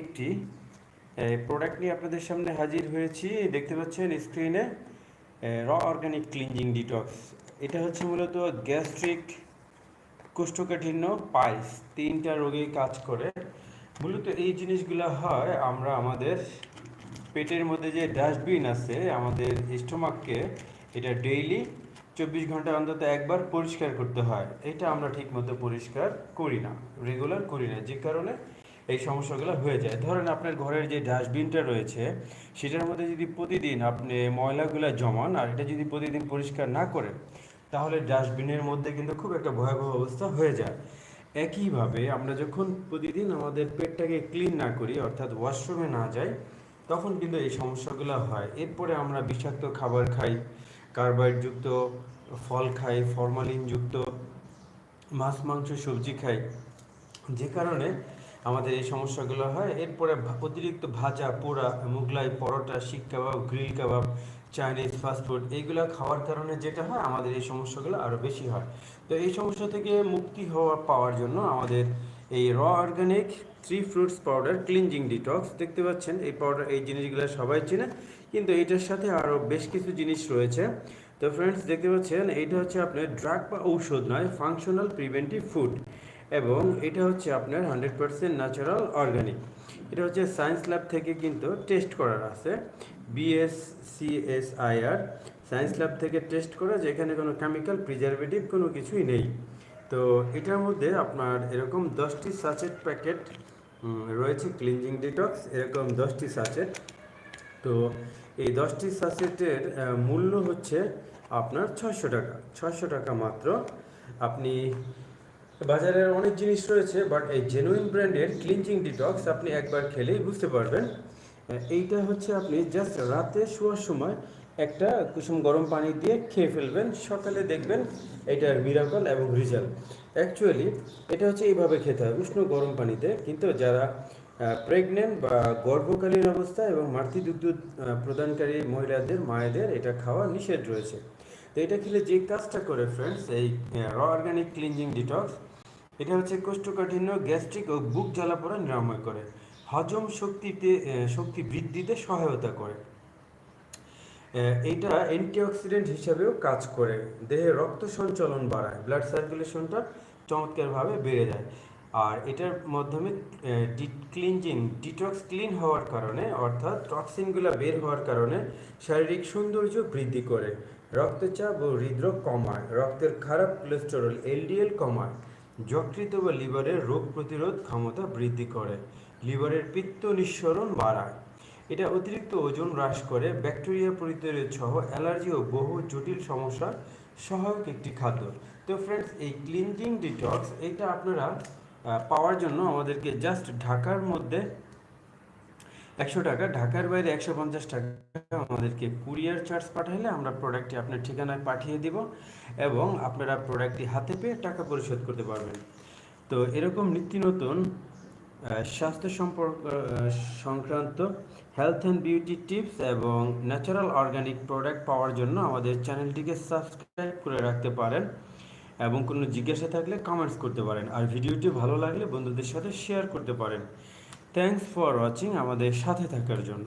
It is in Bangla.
একটি প্রোডাক্ট নিয়ে আপনাদের সামনে হাজির হয়েছি। দেখতে পাচ্ছেন স্ক্রিনে র অর্গানিক ক্লিনজিং ডিটক্স এটা হচ্ছে মূলত গ্যাস্ট্রিক কোষ্ঠকাঠিন্য, পাইলস, তিনটা রোগে কাজ করে। মূলত এই জিনিসগুলো হয় আমরা আমাদের পেটের মধ্যে যে ডাস্টবিন আছে, আমাদের স্টোমাককে এটা ডেইলি চব্বিশ ঘণ্টা অন্তত একবার পরিষ্কার করতে হয়। এটা আমরা ঠিকমতো পরিষ্কার করি না রেগুলার করি না। যে কারণে এই সমস্যাগুলো হয়ে যায়। ধরেন আপনার ঘরের যে ডাস্টবিনটা রয়েছে, সেটার মধ্যে যদি প্রতিদিন আপনি ময়লাগুলো জমান আর এটা যদি প্রতিদিন পরিষ্কার না করেন, তাহলে ডাস্টবিনের মধ্যে কিন্তু খুব একটা ভয়াবহ অবস্থা হয়ে যায়। একইভাবে আমরা যখন প্রতিদিন আমাদের পেটটাকে ক্লিন না করি, অর্থাৎ ওয়াশরুমে না যাই, তখন কিন্তু এই সমস্যাগুলো হয়। এরপরে আমরা বিষাক্ত খাবার খাই, কার্বাইডযুক্ত ফল খাই, ফরমালিনযুক্ত মাছ, মাংস, সবজি খাই। যে কারণে আমাদের এই সমস্যাগুলো হয়। এরপরে অতিরিক্ত ভাজা, পোড়া, Mughlai, paratha, seekh kebab, grill kebab, Chinese fast food এইগুলো খাওয়ার কারণে যেটা হয়, আমাদের এই সমস্যাগুলো আরও বেশি হয়। তো এই সমস্যা থেকে মুক্তি হওয়া, পাওয়ার জন্য আমাদের এই র organic three fruits powder cleansing detox দেখতে পাচ্ছেন। এই পাউডার, এই জিনিসগুলো সবাই চেনে, কিন্তু এটার সাথে আরও বেশ কিছু জিনিস রয়েছে। তো ফ্রেন্ডস দেখতে পাচ্ছেন, এইটা হচ্ছে আপনার ড্রাগ বা ঔষধ নয় ফাংশনাল প্রিভেন্টিভ ফুড এবং এটা হচ্ছে আপনার হান্ড্রেড পার্সেন্ট ন্যাচারাল অর্গানিক এটা হচ্ছে সায়েন্স ল্যাব থেকে কিন্তু টেস্ট করার আছে। বিএসসিএসআইআর সায়েন্স ল্যাব থেকে টেস্ট করা, যেখানে কোনো কেমিক্যাল প্রিজারভেটিভ কোনো কিছুই নেই। তো এটার মধ্যে আপনার এরকম দশটি সাচেট প্যাকেট রয়েছে ক্লিনজিং ডিটক্স এরকম দশটি সাচেট তো এই দশটি সাচেটের মূল্য হচ্ছে আপনার ছয়শো টাকা। ছয়শো টাকা মাত্র। আপনি বাজারের অনেক জিনিস রয়েছে বাট এই জেনুইন ব্র্যান্ডের ক্লিনজিং ডিটক্স আপনি একবার খেলেই বুঝতে পারবেন। এইটা হচ্ছে আপনি জাস্ট রাতে শোয়ার সময় একটা কুসুম গরম পানি দিয়ে খেয়ে ফেলবেন, সকালে দেখবেন এটার মিরাকল এবং রেজাল্ট অ্যাকচুয়ালি এটা হচ্ছে এইভাবে খেতে হয়, উষ্ণ গরম পানিতে, কিন্তু যারা প্রেগনেন্ট বা গর্ভকালীন অবস্থা এবং মাতৃদুগ্ধ প্রদানকারী মহিলাদের, মায়েদের এটা খাওয়া নিষেধ রয়েছে। তো এটা খেলে যে কাজটা করে ফ্রেন্ডস এই র অর্গানিক ক্লিনজিং ডিটক্স এটা হচ্ছে কোষ্ঠকাঠিন্য গ্যাস্ট্রিক ও বুক জ্বালা পোড়া নিরাময় করে। হজম শক্তিতে শক্তি বৃদ্ধিতে সহায়তা করে। এইটা অ্যান্টিঅক্সিডেন্ট হিসাবেও কাজ করে। দেহে রক্ত সঞ্চালন বাড়ায় ব্লাড সার্কুলেশনটা চমৎকারভাবে বেড়ে যায়। আর এটার মাধ্যমে ক্লিনজিং ডিটক্স ক্লিন হওয়ার কারণে, অর্থাৎ টক্সিনগুলো বের হওয়ার কারণে শারীরিক সৌন্দর্য বৃদ্ধি করে, রক্তচাপ ও হৃদরোগ কমায়, রক্তের খারাপ কোলেস্টেরল এলডিএল কমায় যকৃত বা লিভারের রোগ প্রতিরোধ ক্ষমতা বৃদ্ধি করে, লিভারের পিত্ত নিঃসরণ বাড়ায়। এটা অতিরিক্ত ওজন হ্রাস করে, ব্যাকটেরিয়া পরিতরোধ সহ অ্যালার্জি ও বহু জটিল সমস্যার সহায়ক একটি খাদ্য। তো ফ্রেন্ডস এই ক্লিনজিং ডিটক্স এটা আপনারা পাওয়ার জন্য আমাদেরকে জাস্ট ঢাকার মধ্যে একশো টাকা, ঢাকার বাইরে একশো পঞ্চাশ টাকা আমাদেরকে কুরিয়ার চার্জ পাঠাইলে আমরা প্রোডাক্টটি আপনার ঠিকানায় পাঠিয়ে দিব এবং আপনারা প্রোডাক্টটি হাতে পেয়ে টাকা পরিশোধ করতে পারবেন। তো এরকম নিত্য নতুন স্বাস্থ্য সম্পর্ক সংক্রান্ত হেলথ অ্যান্ড বিউটি টিপস এবং ন্যাচারাল অর্গানিক প্রোডাক্ট পাওয়ার জন্য আমাদের চ্যানেলটিকে সাবস্ক্রাইব করে রাখতে পারেন। এবং কোনো জিজ্ঞাসা থাকলে কমেন্টস করতে পারেন। আর ভিডিওটি ভালো লাগলে বন্ধুদের সাথে শেয়ার করতে পারেন। থ্যাংকস ফর ওয়াচিং আমাদের সাথে থাকার জন্য।